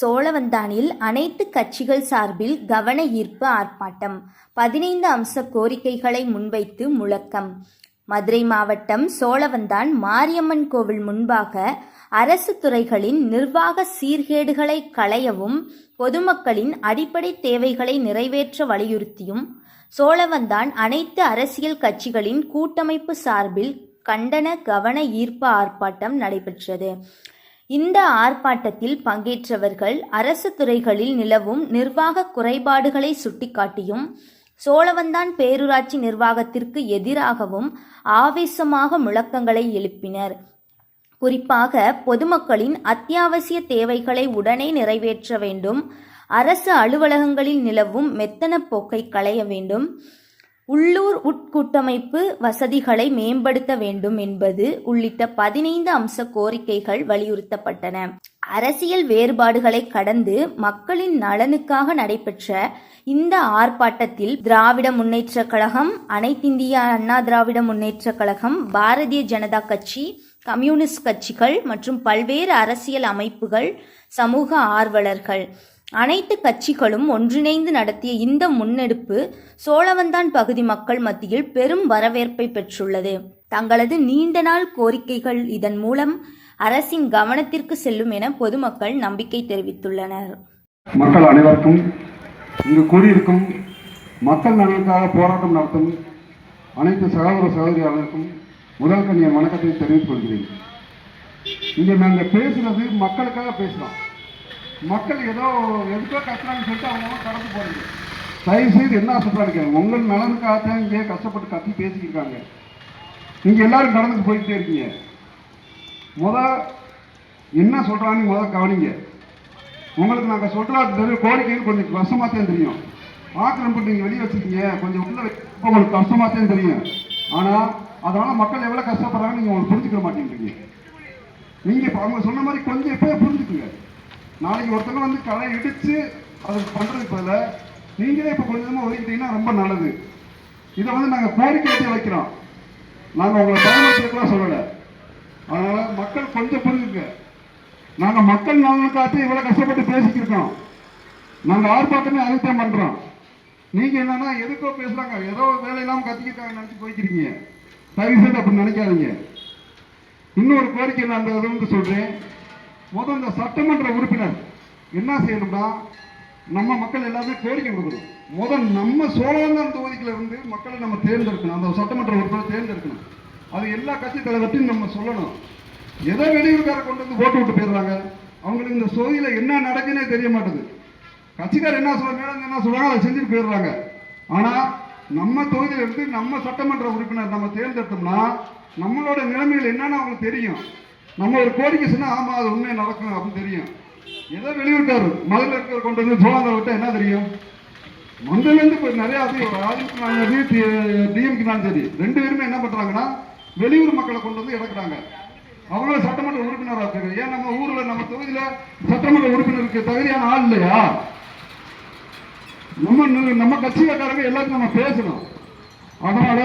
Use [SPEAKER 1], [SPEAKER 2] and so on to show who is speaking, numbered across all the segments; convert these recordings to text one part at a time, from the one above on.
[SPEAKER 1] சோழவந்தானில் அனைத்து கட்சிகள் சார்பில் கவன ஈர்ப்பு ஆர்ப்பாட்டம். பதினைந்து அம்ச கோரிக்கைகளை முன்வைத்து முழக்கம். மதுரை மாவட்டம் சோழவந்தான் மாரியம்மன் கோவில் முன்பாக அரசு துறைகளின் நிர்வாக சீர்கேடுகளை களையவும் பொதுமக்களின் அடிப்படை தேவைகளை நிறைவேற்ற வலியுறுத்தியும் சோழவந்தான் அனைத்து அரசியல் கட்சிகளின் கூட்டமைப்பு சார்பில் கண்டன கவன ஈர்ப்பு ஆர்ப்பாட்டம் நடைபெற்றது. இந்த ஆர்ப்பாட்டத்தில் பங்கேற்றவர்கள் அரசு துறைகளில் நிலவும் நிர்வாக குறைபாடுகளை சுட்டிக்காட்டியும் சோழவந்தான் பேரூராட்சி நிர்வாகத்திற்கு எதிராகவும் ஆவேசமாக முழக்கங்களை எழுப்பினர். குறிப்பாக பொதுமக்களின் அத்தியாவசிய தேவைகளை உடனே நிறைவேற்ற வேண்டும் அரசு அலுவலகங்களில் நிலவும் மெத்தன போக்கை களைய வேண்டும் உள்ளூர் உட்கூட்டமைப்பு வசதிகளை மேம்படுத்த வேண்டும் என்பது உள்ளிட்ட பதினைந்து அம்ச கோரிக்கைகள் வலியுறுத்தப்பட்டன. அரசியல் வேறுபாடுகளை கடந்து மக்களின் நலனுக்காக நடைபெற்ற இந்த ஆர்ப்பாட்டத்தில் திராவிட முன்னேற்றக் கழகம் அனைத்திந்திய அண்ணா திராவிட முன்னேற்றக் கழகம் பாரதிய ஜனதா கட்சி கம்யூனிஸ்ட் கட்சிகள் மற்றும் பல்வேறு அரசியல் அமைப்புகள் சமூக ஆர்வலர்கள். அனைத்து கட்சிகளும் ஒன்றிணைந்து நடத்திய இந்த முன்னெடுப்பு சோழவந்தான் பகுதி மக்கள் மத்தியில் பெரும் வரவேற்பை பெற்றுள்ளது. தங்களது நீண்ட நாள் கோரிக்கைகள் இதன் மூலம் அரசின் கவனத்திற்கு செல்லும் என பொதுமக்கள் நம்பிக்கை தெரிவித்துள்ளனர்.
[SPEAKER 2] மக்கள் அனைவருக்கும் இங்கு கூடியிருக்கும் மக்கள் நலனுக்காக போராட்டம் நடத்தும் அனைத்து சகோதர சகோதரியாளருக்கும் முதல் கண்ணிய வணக்கத்தை தெரிவித்துக் கொள்கிறேன். இங்கே நாங்கள் பேசுனது மக்களுக்காக பேசுகிறோம் மக்கள் ஏதோ எதுக்கோ கத்துறாங்கன்னு சொல்லிட்டு அவங்க கடந்து போறீங்க தயவு செய்து என்ன சொல்றாங்க உங்கள் நலனுக்காக தான் இங்கே கஷ்டப்பட்டு கத்தி பேசிக்கிருக்காங்க. நீங்க எல்லாரும் நடந்து போயிட்டே இருக்கீங்க. முத என்ன சொல்றான்னு முத கவனிங்க. உங்களுக்கு நாங்கள் சொல்கிற கோரிக்கைன்னு கொஞ்சம் கஷ்டமாக தான் தெரியும். ஆக்கிரமிப்பு நீங்கள் வெளியே வச்சுருக்கீங்க. கொஞ்சம் உள்ள உங்களுக்கு கஷ்டமாக தான் தெரியும். ஆனால் அதனால் மக்கள் எவ்வளோ கஷ்டப்படுறாங்க நீங்கள் உங்களுக்கு புரிஞ்சுக்க மாட்டேங்கிறீங்க. நீங்கள் இப்போ அவங்க சொன்ன மாதிரி கொஞ்சம் எப்போயே புரிஞ்சுக்குங்க. நாளைக்கு ஒருத்தங்க வந்து களை இடித்து அது பண்ணுறதுக்கு பதில் நீங்களே இப்போ கொஞ்சமாக ஒதுக்கிட்டீங்கன்னா ரொம்ப நல்லது. இதை வந்து நாங்கள் கோரிக்கை வைக்கிறோம். நாங்கள் உங்களை பயன்படுத்திக்கலாம் சொல்லலை. அதனால் மக்கள் கொஞ்சம் புரிஞ்சுங்க. நாங்கள் மக்கள் நலனுக்காக இவ்வளோ கஷ்டப்பட்டு பேசிக்கிருக்கோம். நாங்கள் ஆர்ப்பாட்டமே அதுதான் பண்ணுறோம் நீங்கள் என்னன்னா எதுக்கோ பேசுகிறாங்க ஏதோ வேலையெல்லாம் கத்திக்கிட்டாங்க நினச்சி போய்க்கிறீங்க தயவு செய்து அப்படி நினைக்காதீங்க. இன்னொரு கோரிக்கை நான் அந்த இது வந்து சொல்கிறேன் முதல் இந்த சட்டமன்ற உறுப்பினர் என்ன செய்யணும்னா நம்ம மக்கள் எல்லாமே கோரிக்கை கொடுக்கணும். முதல் நம்ம சோழவந்தான் தொகுதிக்குள்ள இருந்து மக்களை நம்ம தேர்ந்தெடுக்கணும். அந்த சட்டமன்ற உறுப்பினர் தேர்ந்தெடுக்கணும். அது எல்லா கட்சி தலைவர்ட்டையும் நம்ம சொல்லணும். எதோ வெளியூர்கார கொண்டு வந்து ஓட்டு விட்டு போயிடுறாங்க? அவங்களுக்கு இந்த தொகுதியில் என்ன நடக்குன்னே தெரிய மாட்டுது. கட்சிக்காரர் என்ன சொல்ல மேடம் என்ன சொல்றாங்க அதை செஞ்சுட்டு போயிடுறாங்க. ஆனால் நம்ம தொகுதியிலிருந்து நம்ம சட்டமன்ற உறுப்பினர் நம்ம தேர்ந்தெடுத்தோம்னா நம்மளோட நிலைமைகள் என்னன்னு அவங்களுக்கு தெரியும். நம்ம ஒரு கோரிக்கை சொன்னா ஆமா அது உண்மை நடக்கும் அப்படின்னு தெரியும். ஏதோ வெளியூர்காரர் மதுரை இருக்கிற கொண்டு வந்து சோழாந்தர விட்டா என்ன தெரியும்? மந்திரில நிறையா இப்போ நிறைய அதிமுக நான் சரி. ரெண்டு பேருமே என்ன பண்றாங்கன்னா வெளியூர் மக்களை கொண்டு வந்து இறக்குறாங்க. அவங்கள சட்டமன்ற உறுப்பினராக இருக்காங்க. ஏன் நம்ம ஊர்ல நம்ம தொகுதியில சட்டமன்ற உறுப்பினருக்கு தகுதியான ஆள் இல்லையா? நம்ம நம்ம கட்சிக்காரங்க எல்லாத்தையும் நம்ம பேசணும். அதனால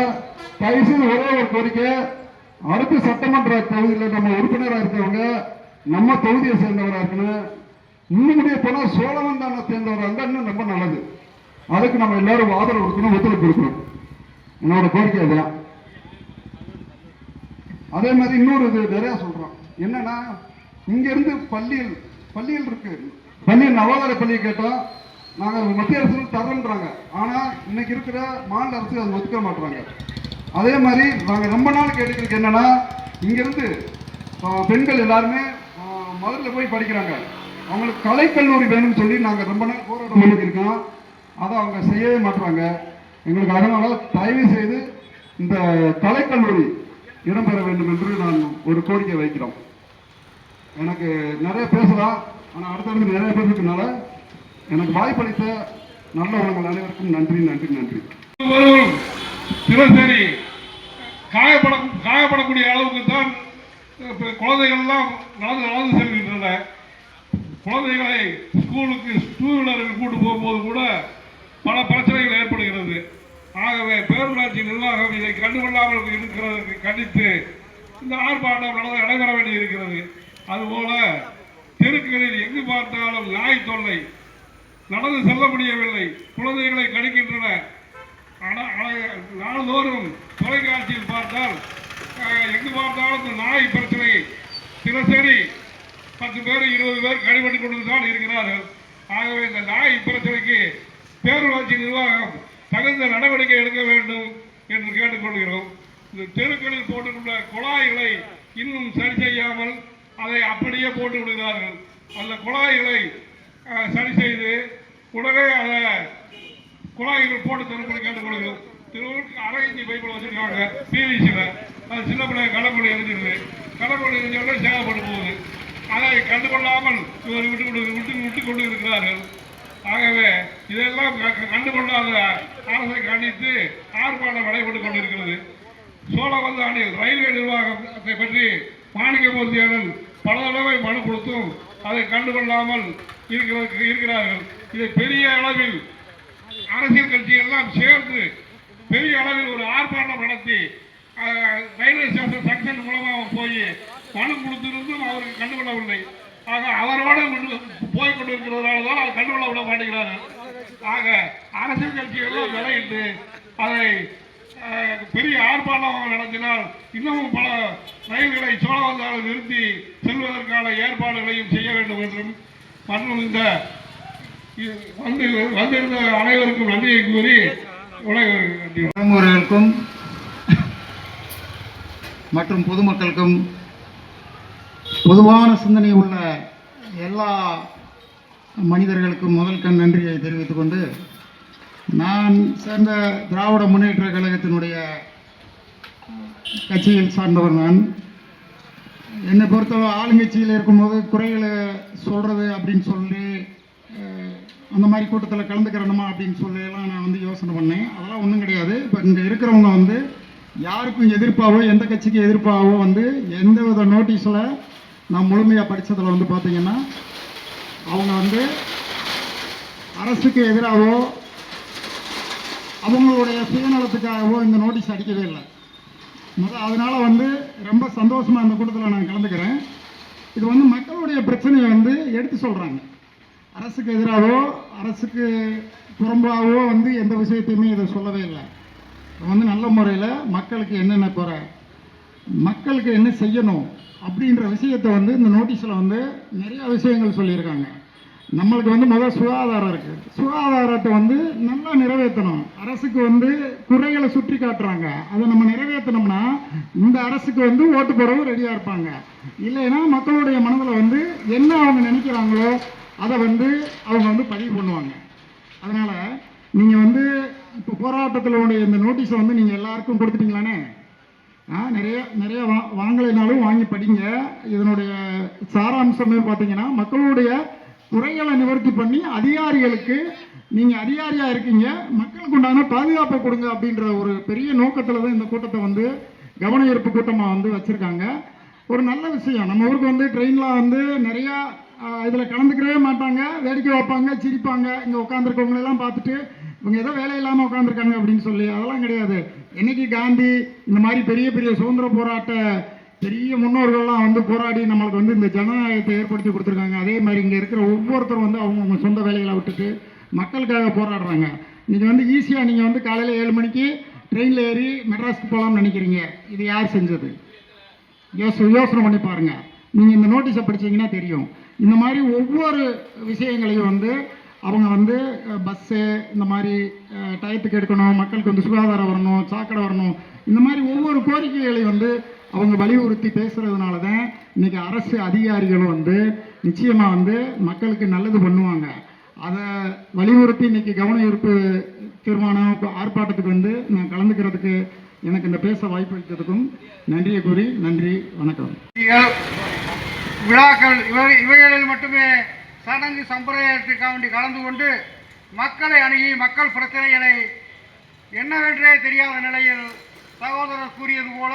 [SPEAKER 2] தயவு ஒரே ஒரு கோரிக்கை அடுத்த சட்டமன்ற தொகுதியில் நம்ம உறுப்பினராக இருக்கிறவங்க நம்ம தொகுதியை சேர்ந்தவராக இருக்கணும். இன்னும் முடியா போனால் சோழவன் சோழவந்தான சேர்ந்தவராக இருந்தால் இன்னும் ரொம்ப நல்லது. அதுக்கு நம்ம எல்லாரும் ஆதரவு கொடுக்கணும் ஒத்துழைப்பு கொடுக்கணும். என்னோட கோரிக்கை அதுதான். அதே மாதிரி இன்னொரு இது நிறையா சொல்றோம். என்னன்னா இங்க இருந்து பள்ளியில் பள்ளியில் இருக்கு. பள்ளியில் நவோதய பள்ளியை கேட்டோம். நாங்கள் மத்திய அரசு தரோன்றாங்க ஆனால் இன்னைக்கு இருக்கிற மாநில அரசு அதை ஒத்துக்க மாட்டுறாங்க அதே மாதிரி நாங்கள் ரொம்ப நாள் கேட்டுக்கிறது என்னென்னா இங்கேருந்து பெண்கள் எல்லாருமே ஆஹ், போய் படிக்கிறாங்க. அவங்களுக்கு கலைக்கல்லூரி வேணும்னு சொல்லி நாங்கள் ரொம்ப நாள் போராட்டம் பண்ணியிருக்கோம் அதை அவங்க செய்யவே மாட்டுறாங்க எங்களுக்கு அதனால தயவு செய்து இந்த கலைக்கல்லூரி இடம்பெற வேண்டும் என்று நான் ஒரு கோரிக்கை வைக்கிறோம். எனக்கு நிறைய பேசலாம். ஆனால் அடுத்தடுத்து நிறைய பேசுறதுனால எனக்கு வாய்ப்பளித்த நல்ல உணவுகள் அனைவருக்கும் நன்றி நன்றி நன்றி.
[SPEAKER 3] தினசரி காயப்பட காயப்படக்கூடிய அளவுக்கு தான் இப்போ குழந்தைகள்லாம் நடந்து நடந்து செல்கின்றன. குழந்தைகளை ஸ்கூலுக்கு டூ வீலரில் கூட்டு போகும்போது கூட பல பிரச்சனைகள் ஏற்படுகிறது. ஆகவே பேரூராட்சி நிர்வாகம் இதை கண்டுகொள்ளாமல் இருக்கிறதற்கு கண்டித்து இந்த ஆர்ப்பாட்டம் நடந்து நடைபெற வேண்டி இருக்கிறது அதுபோல தெருக்களில் எங்கு பார்த்தாலும் நாய் தொல்லை நடந்து செல்ல முடியவில்லை. குழந்தைகளை கடிக்கின்றன. நாள்தோறும் தொலைக்காட்சியில் பார்த்தால் எங்கு பார்த்தாலும் இந்த நாய் பிரச்சனை. தினசரி பத்து பேர் இருபது பேர் கடிபட்டு கொண்டு தான் இருக்கிறார்கள். ஆகவே இந்த நாய் பிரச்சனைக்கு பேரூராட்சி நிர்வாகம் தகுந்த நடவடிக்கை எடுக்க வேண்டும் என்று கேட்டுக்கொள்கிறோம் இந்த தெருக்களில் போட்டுள்ள குழாய்களை இன்னும் சரி செய்யாமல் அதை அப்படியே போட்டு விடுகிறார்கள். அந்த குழாய்களை சரி செய்து உடனே அதை குழாய்கள் போட்டு தரப்படி கேட்டுக்கொள்கிறோம் திருவள்ளூருக்கு அரை இஞ்சி பைப்பில் வச்சிருக்காங்க பிவிசியில். அது சின்ன பிள்ளைங்க கடற்கொள்ளை எரிஞ்சிருது. கடற்கொள்ளை எரிஞ்சோட சேவைப்பட்டு போகுது. அதை கண்டுகொள்ளாமல் இவர் விட்டு கொண்டு விட்டு விட்டு கொண்டு இருக்கிறார்கள் ஆகவே இதெல்லாம் க- கண்டுகொள்ளாத அரசை கண்டித்து ஆர்ப்பாட்டம் நடைபெற்றுக் கொண்டிருக்கிறது. சோழவந்தானில் ரயில்வே நிர்வாகத்தை பற்றி மாணிக்கமூர்த்தியன் பல தடவை மனு கொடுத்தும் அதை கண்டுகொள்ளாமல் இருக்கிற- இருக்கிறார்கள். இதை பெரிய அளவில் அரசியல் கட்சியெல்லாம் சேர்ந்து பெரிய அளவில் ஒரு ஆர்ப்பாட்டம் நடத்தி ரயில்வே ஸ்டேஷன் செக்ஷன் மூலமாக போய் மனு கொடுத்திருந்தும் அவருக்கு கண்டுகொள்ளவில்லை ஆக அவரோட போய் கொண்டிருக்கிறதுனால தான் அவர் கண்டுகொள்ள விட மாட்டேங்கிறார்கள் ஆக அரசியல் கட்சியெல்லாம் விலையிட்டு அதை பெரிய ஆர்ப்பாட்டம் நடத்தினால் இன்னமும் பல ரயில்களை சோழவந்தால் நிறுத்தி செல்வதற்கான ஏற்பாடுகளையும் செய்ய வேண்டும் என்றும் மற்றும் இந்த வந்து வந்திருந்த அனைவருக்கும் நன்றியை கூறி உலக
[SPEAKER 4] மற்றும் பொதுமக்களுக்கும் பொதுவான சிந்தனை உள்ள எல்லா மனிதர்களுக்கும் முதல் கண் நன்றியை தெரிவித்துக் கொண்டு நான் சேர்ந்த திராவிட முன்னேற்ற கழகத்தினுடைய கட்சியில் சார்ந்தவர் நான். என்னை பொறுத்தவரை ஆளுங்கட்சியில் இருக்கும்போது குறைகளை சொல்கிறது அப்படின்னு சொல்லி அந்த மாதிரி கூட்டத்தில் கலந்துக்கிறணுமா அப்படின்னு சொல்லியெல்லாம் நான் வந்து யோசனை பண்ணேன். அதெல்லாம் ஒன்றும் கிடையாது. இப்போ இங்கே இருக்கிறவங்க வந்து யாருக்கும் எதிர்ப்பாகவோ எந்த கட்சிக்கு எதிர்ப்பாகவோ வந்து எந்த வித நோட்டீஸில் நான் முழுமையாக படித்ததில் வந்து பார்த்தீங்கன்னா அவங்க வந்து அரசுக்கு எதிராகவோ அவங்களுடைய சுயநலத்துக்காகவோ இந்த நோட்டீஸ் அடிக்கவே இல்லை. முதல் அதனால் வந்து ரொம்ப சந்தோஷமாக இந்த கூட்டத்தில் நான் கலந்துக்கிறேன். இது வந்து மக்களுடைய பிரச்சனையை வந்து எடுத்து சொல்கிறாங்க அரசுக்கு எதிராகவோ அரசுக்கு புறம்பாகவோ வந்து எந்த விஷயத்தையுமே இதை சொல்லவே இல்லை. வந்து நல்ல முறையில் மக்களுக்கு என்னென்ன குறை மக்களுக்கு என்ன செய்யணும் அப்படின்ற விஷயத்தை வந்து இந்த நோட்டீஸில் வந்து நிறையா விஷயங்கள் சொல்லியிருக்காங்க. நம்மளுக்கு வந்து முதல் சுகாதாரம் இருக்குது சுகாதாரத்தை வந்து நல்லா நிறைவேற்றணும். அரசுக்கு வந்து குறைகளை சுற்றி காட்டுறாங்க. அதை நம்ம நிறைவேற்றினோம்னா இந்த அரசுக்கு வந்து ஓட்டு போடவும் ரெடியாக இருப்பாங்க. இல்லைன்னா மக்களுடைய மனதில் வந்து என்ன அவங்க நினைக்கிறாங்களோ அதை வந்து அவங்க வந்து பதிவு பண்ணுவாங்க. அதனால் நீங்கள் வந்து இப்போ போராட்டத்தினுடைய இந்த நோட்டீஸை வந்து நீங்கள் எல்லாருக்கும் கொடுத்துட்டீங்களானே? ஆ நிறைய நிறைய வா வாங்கலைனாலும் வாங்கி படிங்க. இதனுடைய சாராம்சமே பார்த்தீங்கன்னா மக்களுடைய குறைகளை நிவர்த்தி பண்ணி அதிகாரிகளுக்கு நீங்கள் அதிகாரியாக இருக்கீங்க. மக்களுக்கு உண்டான பாதுகாப்பை கொடுங்க அப்படின்ற ஒரு பெரிய நோக்கத்தில் தான் இந்த கூட்டத்தை வந்து கவன ஈர்ப்பு கூட்டமாக வந்து வச்சுருக்காங்க. ஒரு நல்ல விஷயம். நம்ம ஊருக்கு வந்து ட்ரெயினில் வந்து நிறையா இதில் கலந்துக்கவே மாட்டாங்க வேடிக்கை வைப்பாங்க சிரிப்பாங்க. இங்கே உட்காந்துருக்கவங்களெல்லாம் பார்த்துட்டு இவங்க ஏதோ வேலை இல்லாமல் உட்காந்துருக்காங்க அப்படின்னு சொல்லி அதெல்லாம் கிடையாது. என்னைக்கு காந்தி இந்த மாதிரி பெரிய பெரிய சுதந்திர போராட்ட பெரிய முன்னோர்கள்லாம் வந்து போராடி நம்மளுக்கு வந்து இந்த ஜனநாயகத்தை ஏற்படுத்தி கொடுத்துருக்காங்க. அதே மாதிரி இங்கே இருக்கிற ஒவ்வொருத்தரும் வந்து அவங்கவுங்க சொந்த வேலைகளை விட்டுட்டு மக்களுக்காக போராடுறாங்க. நீங்கள் வந்து ஈஸியாக நீங்கள் வந்து காலையில் ஏழு மணிக்கு ட்ரெயினில் ஏறி மெட்ராஸ்க்கு போகலாம்னு நினைக்கிறீங்க. இது யார் செஞ்சது? யோசனை யோசனை பண்ணி பாருங்கள் நீங்கள் இந்த நோட்டீஸை படிச்சீங்கன்னா தெரியும். இந்த மாதிரி ஒவ்வொரு விஷயங்களையும் வந்து அவங்க வந்து பஸ்ஸு இந்த மாதிரி டயத்துக்கு எடுக்கணும் மக்களுக்கு வந்து சுகாதாரம் வரணும் சாக்கடை வரணும் இந்த மாதிரி ஒவ்வொரு கோரிக்கைகளையும் வந்து அவங்க வலியுறுத்தி பேசுகிறதுனால தான் இன்னைக்கு அரசு அதிகாரிகளும் வந்து நிச்சயமாக வந்து மக்களுக்கு நல்லது பண்ணுவாங்க. அதை வலியுறுத்தி இன்றைக்கி கவன ஈர்ப்பு தீர்மானம் ஆர்ப்பாட்டத்துக்கு வந்து நான் கலந்துக்கிறதுக்கு எனக்கு இந்த பேச வாய்ப்பு அளித்ததுக்கும் நன்றியை கூறி நன்றி வணக்கம்.
[SPEAKER 5] விழாக்கள் இவை இவைகளில் மட்டுமே சடங்கு சம்பிரதாயத்திற்காக வேண்டி கலந்து கொண்டு மக்களை அணுகி மக்கள் பிரச்சனைகளை என்னவென்றே தெரியாத நிலையில் சகோதரர் கூறியது போல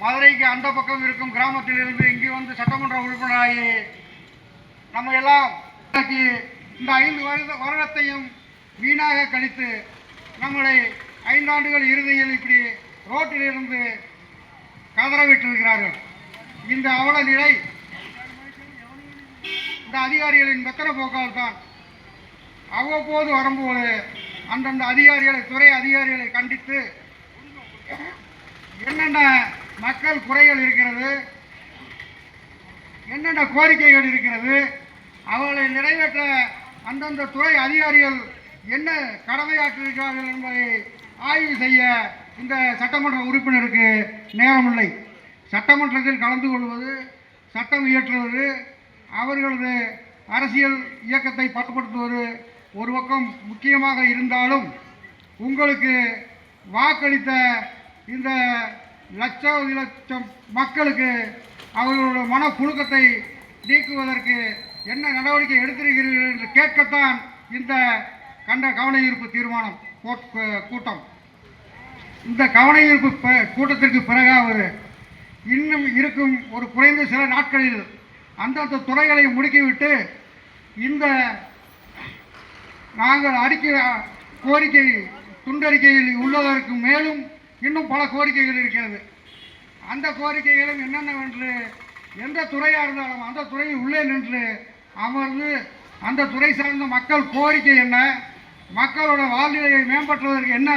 [SPEAKER 5] மதுரைக்கு அந்த பக்கம் இருக்கும் கிராமத்தில் இருந்து இங்கே வந்து சட்டமன்ற உறுப்பினராகி நம்ம எல்லாம் இந்த ஐந்து வருட வருடத்தையும் வீணாக கழித்து நம்மளை ஐந்தாண்டுகள் இறுதியில் இப்படி ரோட்டில் இருந்து கதறவிட்டிருக்கிறார்கள். இந்த அவல நிலை இந்த அதிகாரிகளின் மெத்தன போக்கால் தான் அவ்வப்போது வரும்போது அந்தந்த அதிகாரிகளை துறை அதிகாரிகளை கண்டித்து என்னென்ன மக்கள் குறைகள் இருக்கிறது என்னென்ன கோரிக்கைகள் இருக்கிறது அவர்களை நிறைவேற்ற அந்தந்த துறை அதிகாரிகள் என்ன கடமையாற்றிருக்கிறார்கள் என்பதை ஆய்வு செய்ய இந்த சட்டமன்ற உறுப்பினருக்கு நேரமில்லை. சட்டமன்றத்தில் கலந்து கொள்வது சட்டம் இயற்றுவது அவர்களது அரசியல் இயக்கத்தை பட்டுப்படுத்துவது ஒரு பக்கம் முக்கியமாக இருந்தாலும் உங்களுக்கு வாக்களித்த இந்த லட்சம் லட்சம் மக்களுக்கு அவர்களோட மனப்புழுக்கத்தை நீக்குவதற்கு என்ன நடவடிக்கை எடுத்திருக்கிறீர்கள் என்று கேட்கத்தான் இந்த கண்ட கவன ஈர்ப்பு தீர்மானம் கோட்- கூட்டம். இந்த கவனஈர்ப்பு ப- கூட்டத்திற்கு பிறகாவது இன்னும் இருக்கும் ஒரு குறைந்த சில நாட்களில் அந்தந்த துறைகளை முடுக்கிவிட்டு இந்த நாங்கள் அறிக்கை கோரிக்கை துண்டறிக்கையில் உள்ளதற்கு மேலும் இன்னும் பல கோரிக்கைகள் இருக்கிறது. அந்த கோரிக்கைகளும் என்னென்னவென்று எந்த துறையாக இருந்தாலும் அந்த துறையில் உள்ளே நின்று அமர்ந்து அந்த துறை சார்ந்த மக்கள் கோரிக்கை என்ன மக்களோட வாழ்நிலையை மேம்பற்றுவதற்கு என்ன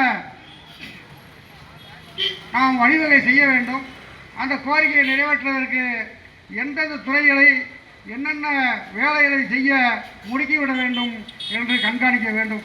[SPEAKER 5] நாம் வழிவகை செய்ய வேண்டும். அந்த கோரிக்கையை நிறைவேற்றுவதற்கு எந்தெந்த துறைகளை என்னென்ன வேலைகளை செய்ய முடுக்கிவிட வேண்டும் என்று கண்காணிக்க வேண்டும்.